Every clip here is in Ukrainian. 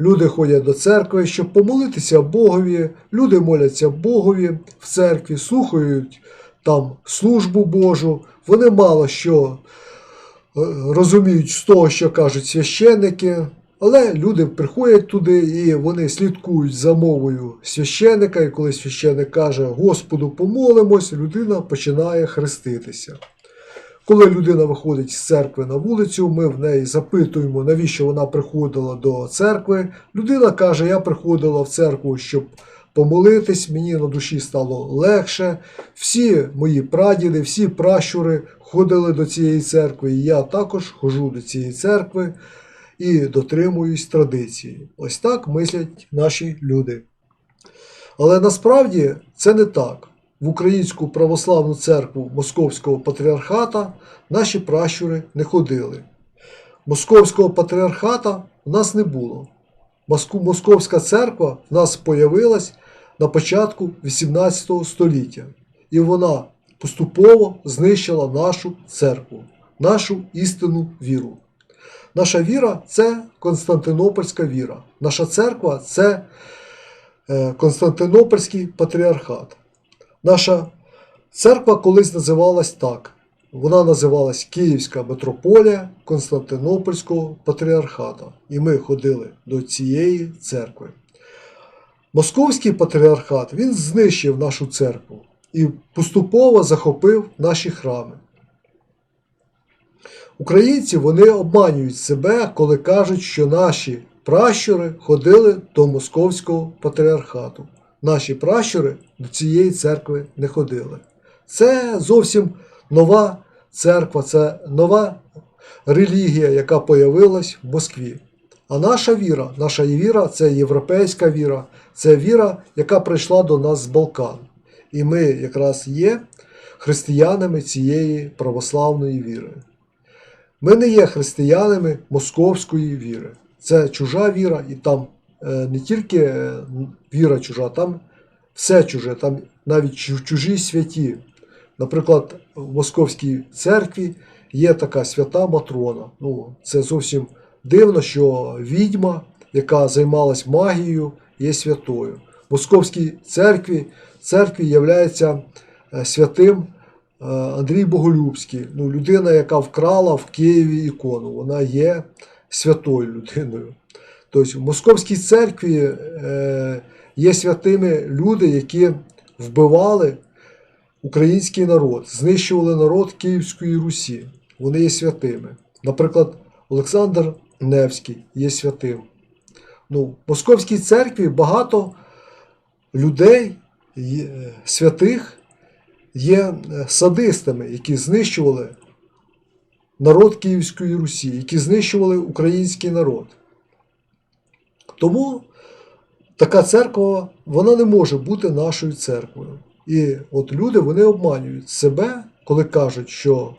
Люди ходять до церкви, щоб помолитися Богові. Люди моляться Богові в церкві, слухають там службу Божу. Вони мало що е, розуміють з того, що кажуть священники. Але люди приходять туди і вони слідкують за мовою священика. І коли священик каже Господу помолимось, людина починає хреститися. Коли людина виходить з церкви на вулицю, ми в неї запитуємо, навіщо вона приходила до церкви. Людина каже: Я приходила в церкву, щоб помолитись, мені на душі стало легше. Всі мої прадіди, всі пращури ходили до цієї церкви, і я також ходжу до цієї церкви і дотримуюсь традиції. Ось так мислять наші люди. Але насправді це не так. В Українську православну церкву Московського патріархата наші пращури не ходили. Московського патріархата в нас не було. Московська церква в нас появилась на початку 18 століття, і вона поступово знищила нашу церкву, нашу істинну віру. Наша віра це Константинопольська віра. Наша церква це е, Константинопольський патріархат. Наша церква колись називалась так. Вона називалась Київська митрополія Константинопольського патріархата. І ми ходили до цієї церкви. Московський патріархат він знищив нашу церкву і поступово захопив наші храми. Українці вони обманюють себе, коли кажуть, що наші пращури ходили до московського патріархату. Наші пращури до цієї церкви не ходили. Це зовсім нова церква, це нова релігія, яка появилась в Москві. А наша віра, наша віра це європейська віра, це віра, яка прийшла до нас з Балкан. І ми якраз є християнами цієї православної віри. Ми не є християнами московської віри. Це чужа віра, і там не тільки е, віра чужа, там все чуже, там навіть чу- чужі святі. Наприклад, в Московській церкві є така свята Матрона. Ну, це зовсім дивно, що відьма, яка займалась магією, є святою. В Московській церкві, церкві є святим е, Андрій Боголюбський, ну, людина, яка вкрала в Києві ікону, вона є святою людиною. Тобто в Московській церкві е, є святими люди, які вбивали український народ, знищували народ Київської Русі. Вони є святими. Наприклад, Олександр Невський є святим. Ну, в Московській церкві багато людей, є- святих, є е, садистами, які знищували народ Київської Русі, які знищували український народ. Тому така церква вона не може бути нашою церквою. І от люди вони обманюють себе, коли кажуть, що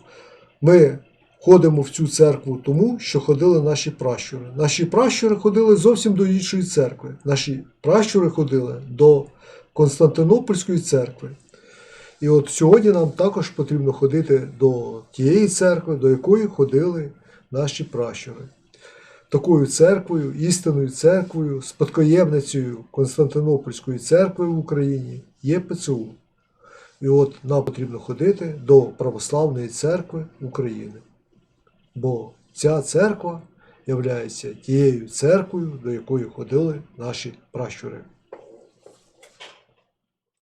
ми ходимо в цю церкву тому, що ходили наші пращури. Наші пращури ходили зовсім до іншої церкви. Наші пращури ходили до Константинопольської церкви. І от сьогодні нам також потрібно ходити до тієї церкви, до якої ходили наші пращури. Такою церквою, істинною церквою, спадкоємницею Константинопольської церкви в Україні є ПЦУ. І от нам потрібно ходити до Православної церкви України. Бо ця церква є тією церквою, до якої ходили наші пращури.